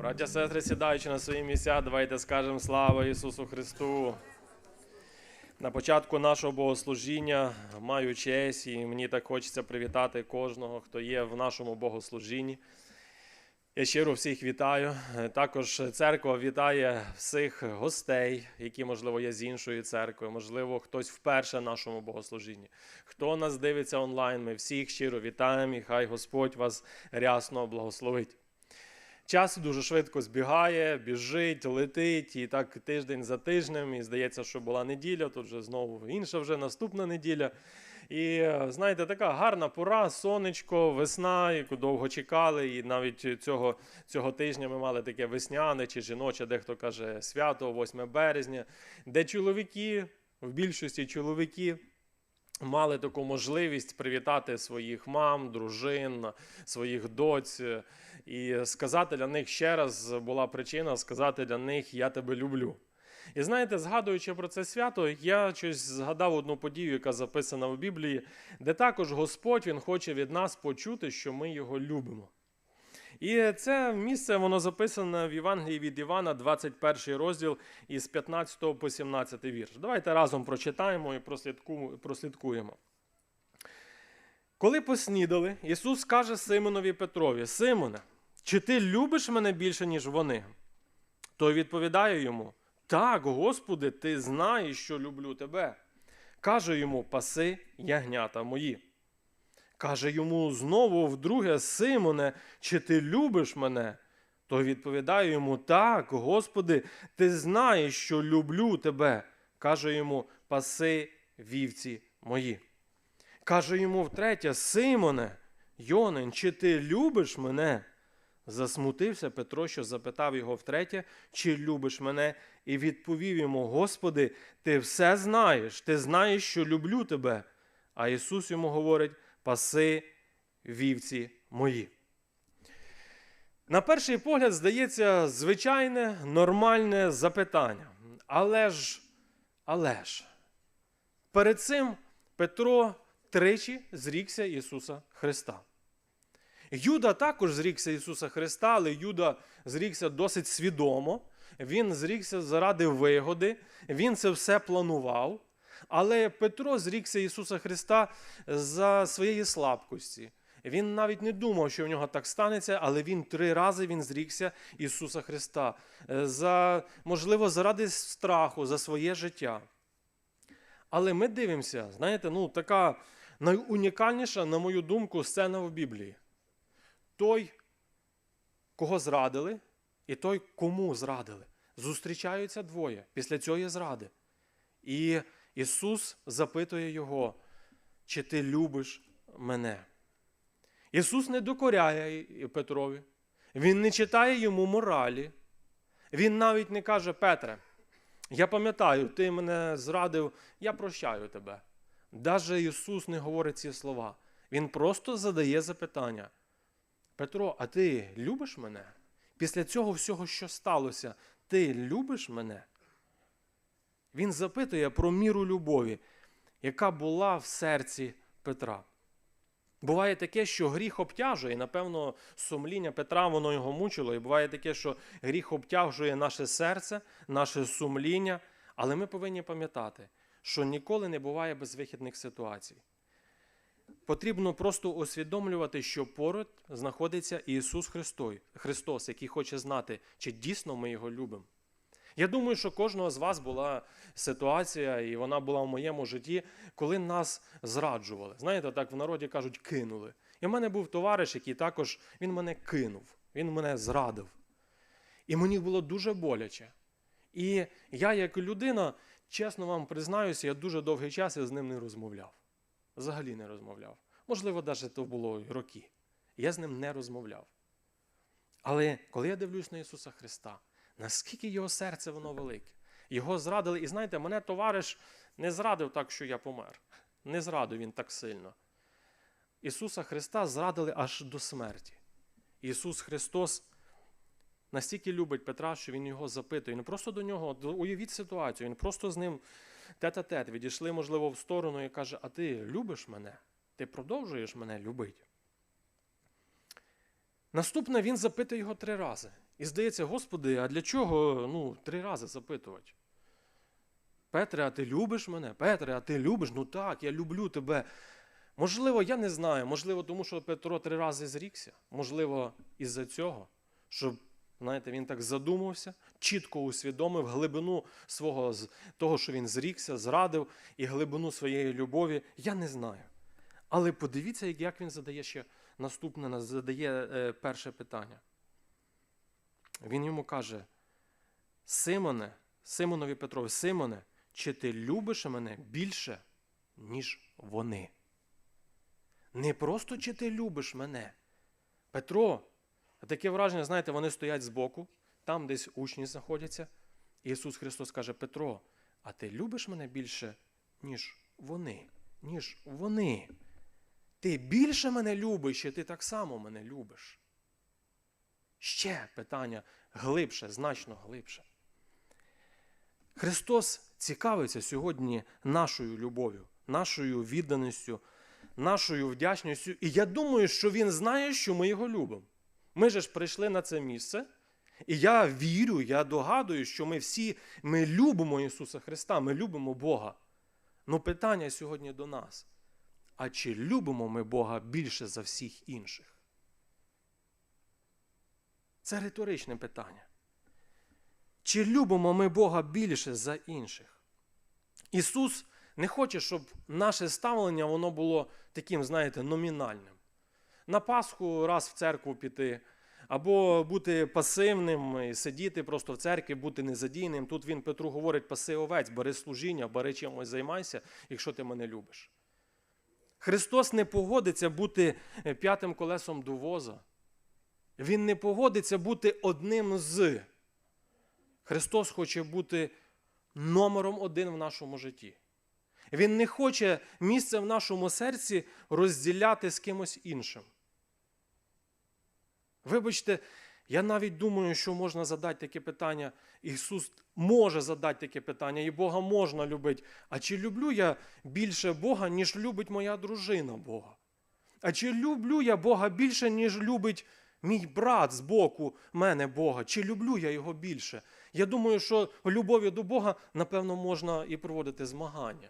Браття, сестри, сідаючи на свої місця, давайте скажемо слава Ісусу Христу. На початку нашого богослужіння маю честь, і мені так хочеться привітати кожного, хто є в нашому богослужінні. Я щиро всіх вітаю. Також церква вітає всіх гостей, які, можливо, є з іншої церкви, можливо, хтось вперше в нашому богослужінні. Хто нас дивиться онлайн, ми всіх щиро вітаємо, і хай Господь вас рясно благословить. Час дуже швидко збігає, біжить, летить, і так тиждень за тижнем. І здається, що була неділя, тут вже знову інша вже наступна неділя. І знаєте, така гарна пора, сонечко, весна, яку довго чекали. І навіть цього, цього тижня ми мали таке весняне чи жіноче, дехто каже свято, 8 березня, де чоловіки, в більшості чоловіки. Мали таку можливість привітати своїх мам, дружин, своїх доць і сказати для них ще раз була причина сказати для них Я тебе люблю. І знаєте, згадуючи про це свято, я щось згадав одну подію, яка записана в Біблії, де також Господь Він хоче від нас почути, що ми його любимо. І це місце воно записане в Євангелії від Івана, 21 розділ із 15 по 17 вірш. Давайте разом прочитаємо і прослідку- прослідкуємо. Коли поснідали, Ісус каже Симонові Петрові: Симоне, чи ти любиш мене більше, ніж вони? Той відповідає йому: Так, Господи, ти знаєш, що люблю тебе. Каже йому: Паси ягнята мої. Каже йому знову вдруге, Симоне, чи ти любиш мене? Той відповідає йому: Так, Господи, ти знаєш, що люблю тебе. Каже йому: Паси вівці мої. Каже йому втретє: Симоне, Йонин, чи ти любиш мене? Засмутився Петро, що запитав його втретє, чи любиш мене, і відповів йому: Господи, ти все знаєш, ти знаєш, що люблю тебе. А Ісус йому говорить: паси вівці мої. На перший погляд, здається, звичайне, нормальне запитання. Але ж, але ж, перед цим Петро тричі зрікся Ісуса Христа. Юда також зрікся Ісуса Христа, але Юда зрікся досить свідомо. Він зрікся заради вигоди, він це все планував. Але Петро зрікся Ісуса Христа за своєї слабкості. Він навіть не думав, що в нього так станеться, але він три рази він зрікся Ісуса Христа. Е, За, можливо, заради страху, за своє життя. Але ми дивимося, знаєте, ну така найунікальніша, на мою думку, сцена в Біблії. Той, кого зрадили, і той, кому зрадили. Зустрічаються двоє після цієї зради. І Ісус запитує його, чи ти любиш мене? Ісус не докоряє Петрові, Він не читає йому моралі. Він навіть не каже, Петре, я пам'ятаю, ти мене зрадив, я прощаю тебе. Даже Ісус не говорить ці слова. Він просто задає запитання. Петро, а ти любиш мене? Після цього всього, що сталося, ти любиш мене? Він запитує про міру любові, яка була в серці Петра. Буває таке, що гріх обтяжує, і, напевно, сумління Петра воно його мучило. І буває таке, що гріх обтяжує наше серце, наше сумління. Але ми повинні пам'ятати, що ніколи не буває безвихідних ситуацій. Потрібно просто усвідомлювати, що поруч знаходиться Ісус Христой, Христос, який хоче знати, чи дійсно ми його любимо. Я думаю, що кожного з вас була ситуація, і вона була в моєму житті, коли нас зраджували. Знаєте, так в народі кажуть, кинули. І в мене був товариш, який також він мене кинув, він мене зрадив. І мені було дуже боляче. І я, як людина, чесно вам признаюся, я дуже довгий час я з ним не розмовляв. Взагалі не розмовляв. Можливо, навіть то було роки. Я з ним не розмовляв. Але коли я дивлюсь на Ісуса Христа, наскільки його серце воно велике. Його зрадили, і знаєте, мене товариш не зрадив так, що я помер. Не зрадив він так сильно. Ісуса Христа зрадили аж до смерті. Ісус Христос настільки любить Петра, що Він його запитує. Не просто до нього, уявіть ситуацію, він просто з ним тет-а-тет відійшли, можливо, в сторону і каже: А ти любиш мене? Ти продовжуєш мене любити? Наступне він запитує його три рази. І здається, Господи, а для чого ну, три рази запитувати? Петре, а ти любиш мене? Петре, а ти любиш? Ну так, я люблю тебе. Можливо, я не знаю. Можливо, тому що Петро три рази зрікся. Можливо, із-за цього, щоб, знаєте, він так задумався, чітко усвідомив глибину свого того, що він зрікся, зрадив, і глибину своєї любові. Я не знаю. Але подивіться, як- він задає ще наступне, задає е, перше питання. Він йому каже: Симоне, Симонові Петрові, Симоне, чи ти любиш мене більше, ніж вони? Не просто чи ти любиш мене. Петро, таке враження, знаєте, вони стоять збоку, там десь учні знаходяться. І Ісус Христос каже: Петро, а ти любиш мене більше, ніж вони, ніж вони. Ти більше мене любиш, чи ти так само мене любиш? Ще питання глибше, значно глибше. Христос цікавиться сьогодні нашою любов'ю, нашою відданістю, нашою вдячністю. І я думаю, що Він знає, що ми його любимо. Ми же ж прийшли на це місце, і я вірю, я догадую, що ми всі ми любимо Ісуса Христа, ми любимо Бога. Ну питання сьогодні до нас. А чи любимо ми Бога більше за всіх інших? Це риторичне питання. Чи любимо ми Бога більше за інших? Ісус не хоче, щоб наше ставлення воно було таким, знаєте, номінальним. На Пасху раз в церкву піти, або бути пасивним, і сидіти просто в церкві, бути незадійним. Тут він Петру говорить: паси овець, бери служіння, бери чимось займайся, якщо ти мене любиш. Христос не погодиться бути е, п'ятим колесом до воза. Він не погодиться бути одним з. Христос хоче бути номером один в нашому житті. Він не хоче місце в нашому серці розділяти з кимось іншим. Вибачте, я навіть думаю, що можна задати таке питання. Ісус може задати таке питання, і Бога можна любити. А чи люблю я більше Бога, ніж любить моя дружина Бога? А чи люблю я Бога більше, ніж любить мій брат з боку мене Бога? Чи люблю я його більше? Я думаю, що любов'ю до Бога, напевно, можна і проводити змагання.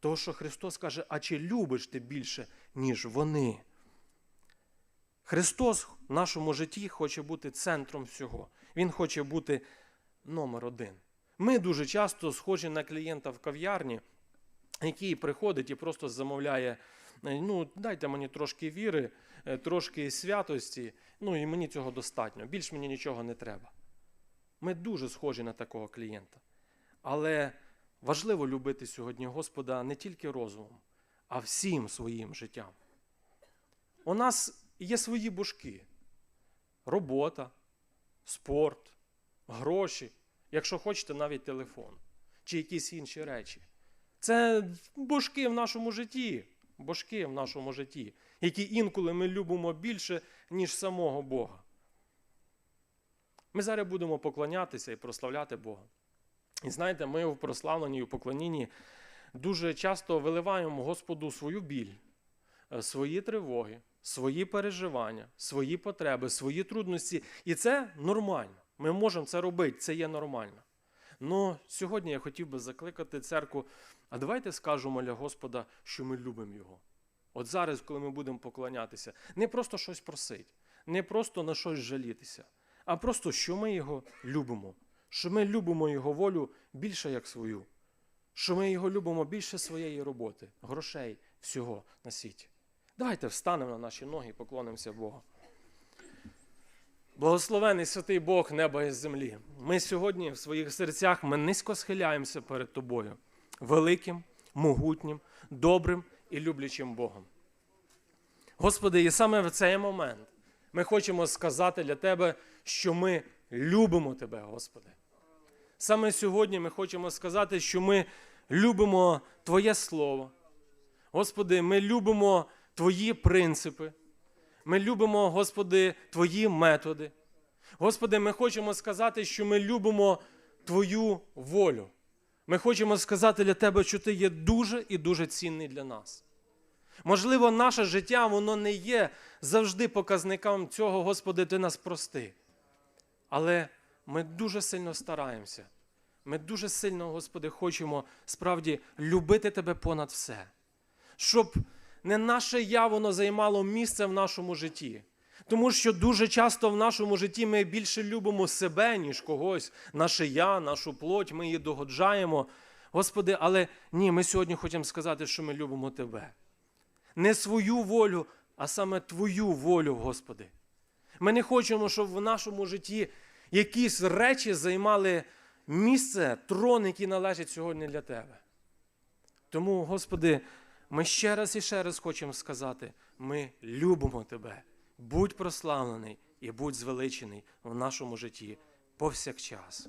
Того, що Христос каже, а чи любиш ти більше, ніж вони? Христос в нашому житті хоче бути центром всього. Він хоче бути номер один. Ми дуже часто схожі на клієнта в кав'ярні, який приходить і просто замовляє: ну, дайте мені трошки віри, е, трошки святості, ну і мені цього достатньо. Більш мені нічого не треба. Ми дуже схожі на такого клієнта. Але важливо любити сьогодні Господа не тільки розумом, а всім своїм життям. У нас є свої божки: робота, спорт, гроші, якщо хочете, навіть телефон чи якісь інші речі. Це божки в нашому житті, божки в нашому житті, які інколи ми любимо більше, ніж самого Бога. Ми зараз будемо поклонятися і прославляти Бога. І знаєте, ми в прославленні і в поклонінні дуже часто виливаємо Господу свою біль, е, свої тривоги, свої переживання, свої потреби, свої трудності. І це нормально. Ми можемо це робити, це є нормально. Ну, сьогодні я хотів би закликати церкву, а давайте скажемо для Господа, що ми любимо Його. От зараз, коли ми будемо поклонятися, не просто щось просити, не просто на щось жалітися, а просто, що ми його любимо, що ми любимо Його волю більше як свою, що ми його любимо більше своєї роботи, грошей, всього на світі. Давайте встанемо на наші ноги і поклонимося Богу. Благословений святий Бог неба і землі. Ми сьогодні в своїх серцях ми низько схиляємося перед Тобою, великим, могутнім, добрим і люблячим Богом. Господи, і саме в цей момент ми хочемо сказати для Тебе, що ми любимо Тебе, Господи. Саме сьогодні ми хочемо сказати, що ми любимо Твоє Слово. Господи, ми любимо Твої принципи. Ми любимо, Господи, Твої методи. Господи, ми хочемо сказати, що ми любимо Твою волю. Ми хочемо сказати для Тебе, що Ти є дуже і дуже цінний для нас. Можливо, наше життя воно не є завжди показником цього, Господи, ти нас прости. Але ми дуже сильно стараємося. Ми дуже сильно, Господи, хочемо справді любити Тебе понад все. Щоб не наше я воно займало місце в нашому житті. Тому що дуже часто в нашому житті ми більше любимо себе, ніж когось, наше я, нашу плоть, ми її догоджаємо. Господи, але ні, ми сьогодні хочемо сказати, що ми любимо Тебе. Не свою волю, а саме Твою волю, Господи. Ми не хочемо, щоб в нашому житті якісь речі займали місце, трон, який належить сьогодні для Тебе. Тому, Господи, ми ще раз і ще раз хочемо сказати: ми любимо Тебе. Будь прославлений і будь звеличений в нашому житті повсякчас.